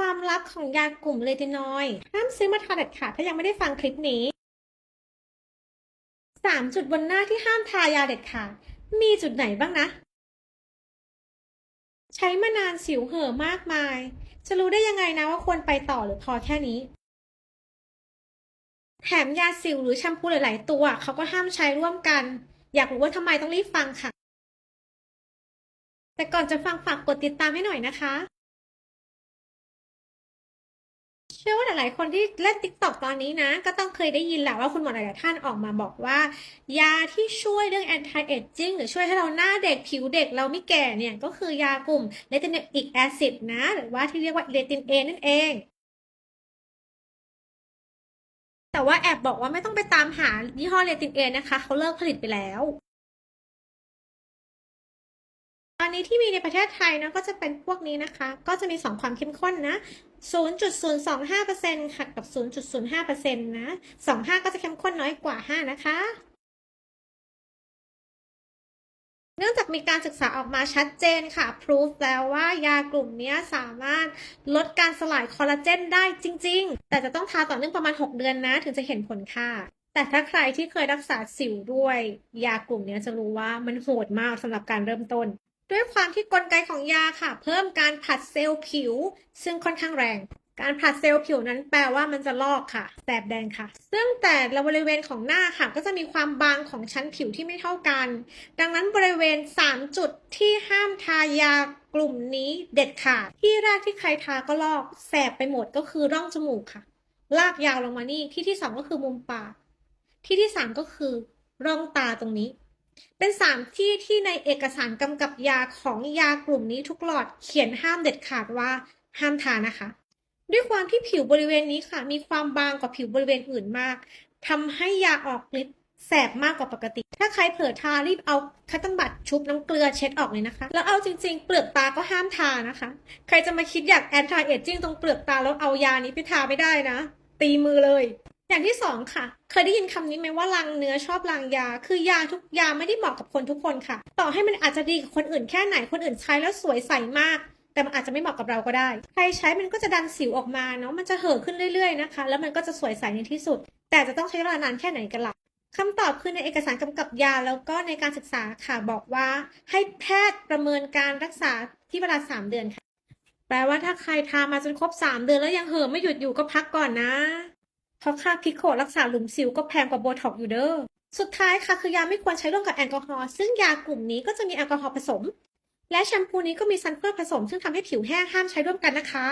ความลับของยากลุ่มเลตินอยด์ห้ามซื้อมาทาเด็ดขาดถ้ายังไม่ได้ฟังคลิปนี้สามจุดบนหน้าที่ห้ามทายาเด็ดขาด มีจุดไหนบ้างนะ ใช้มานานสิวเห่อมากมาย จะรู้ได้ยังไงนะว่าควรไปต่อหรือพอแค่นี้ แถมยาสิวหรือแชมพูหลาย ๆ ตัวเขาก็ห้ามใช้ร่วมกัน อยากรู้ว่าทำไมต้องรีบฟังค่ะ แต่ก่อนจะฟังฝากกดติดตามให้หน่อยนะคะ เชื่อว่าหลายๆคนที่เล่น TikTok ตอนนี้นะ ก็ต้องเคยได้ยินแหละว่าคุณหมอหลายๆท่านออกมาบอกว่า ยาที่ช่วยเรื่อง anti aging หรือช่วยให้เราหน้าเด็กผิวเด็กเราไม่แก่เนี่ย ก็คือยากลุ่ม retinoic acid นะ หรือว่าที่เรียกว่า retin A นั่นเองแต่ว่าแอบบอกว่าไม่ต้องไปตามหายี่ห้อ retin A นะคะ เขาเลิกผลิตไปแล้ว นนี้ที่มีในประเทศไทยนะก็จะเป็นพวกนี้นะคะ ก็จะมี 2 ความเข้มข้นนะ 0.025%ค่ะกับ 0.05%นะ 25 ก็จะเข้มข้นน้อยกว่า 5 นะคะเนื่องจากมีการศึกษาออกมาชัดเจนค่ะพรูฟแล้วว่ายากลุ่มนี้สามารถลดการสลายคอลลาเจนได้จริง ๆ แต่จะต้องทาต่อเนื่องประมาณ 6 เดือนนะ ถึงจะเห็นผลค่ะ แต่ถ้าใครที่เคยรักษาสิวด้วย ยากลุ่มนี้จะรู้ว่ามันโหดมากสำหรับการเริ่มต้น ด้วยความที่กลไกของยาค่ะ เพิ่มการผัดเซลล์ผิว ซึ่งค่อนข้างแรง การผัดเซลล์ผิวนั้นแปลว่ามันจะลอกค่ะแสบแดงค่ะ ซึ่งแต่ละบริเวณของหน้าค่ะ ก็จะมีความบางของชั้นผิวที่ไม่เท่ากัน ดังนั้นบริเวณ 3 จุดที่ห้ามทายากลุ่มนี้เด็ดขาดที่แรกที่ใครทาก็ลอกแสบไปหมดก็คือร่องจมูกค่ะ ลากยาวลงมานี่ที่ที่สองก็คือมุมปากที่ที่สามก็คือร่องตาตรงนี้ เป็นสามที่ที่ในเอกสารกำกับยาของยากลุ่มนี้ทุกหลอดเขียนห้ามเด็ดขาดว่าห้ามทานะคะ ด้วยความที่ผิวบริเวณนี้ค่ะ มีความบางกว่าผิวบริเวณอื่นมากทำให้ยาออกฤทธิ์แสบมากกว่าปกติ ถ้าใครเผลอทารีบเอาคัตตันบัตชุบน้ำเกลือเช็ดออกเลยนะคะ แล้วเอาจริงๆ เปลือกตาก็ห้ามทานะคะ ใครจะมาคิดอยากแอนตี้เอจจิ้งตรงเปลือกตาแล้วเอายานี้ไปทาไม่ได้นะ ตีมือเลย อย่างที่สองค่ะ เคยได้ยินคำนี้ไหมว่าลังเนื้อชอบลังยา คือยาทุกยาไม่ได้เหมาะกับคนทุกคนค่ะ ต่อให้มันอาจจะดีกับคนอื่นแค่ไหน คนอื่นใช้แล้วสวยใสมาก แต่มันอาจจะไม่เหมาะกับเราก็ได้ ใครใช้มันก็จะดันสิวออกมาเนาะ มันจะเห่อะขึ้นเรื่อยๆนะคะ แล้วมันก็จะสวยใสในที่สุด แต่จะต้องใช้เวลานานแค่ไหนกันล่ะคำตอบคือในเอกสารกำกับยาแล้วก็ในการศึกษาค่ะบอกว่า ให้แพทย์ประเมินการรักษาที่เวลา 3 เดือนค่ะ แปลว่าถ้าใครทามาจนครบ 3 เดือนแล้วยังเห่อะไม่หยุดอยู่ก็พักก่อนนะ เพราะค่าพิโครักษาหลุมสิวก็แพงกว่าโบท็อกอยู่เด้อ สุดท้ายค่ะคือยาไม่ควรใช้ร่วมกับแอลกอฮอล์ซึ่งยากลุ่มนี้ก็จะมีแอลกอฮอล์ผสม และแชมพูนี้ก็มีซัลเฟอร์ผสม ซึ่งทำให้ผิวแห้งห้ามใช้ร่วมกันนะคะ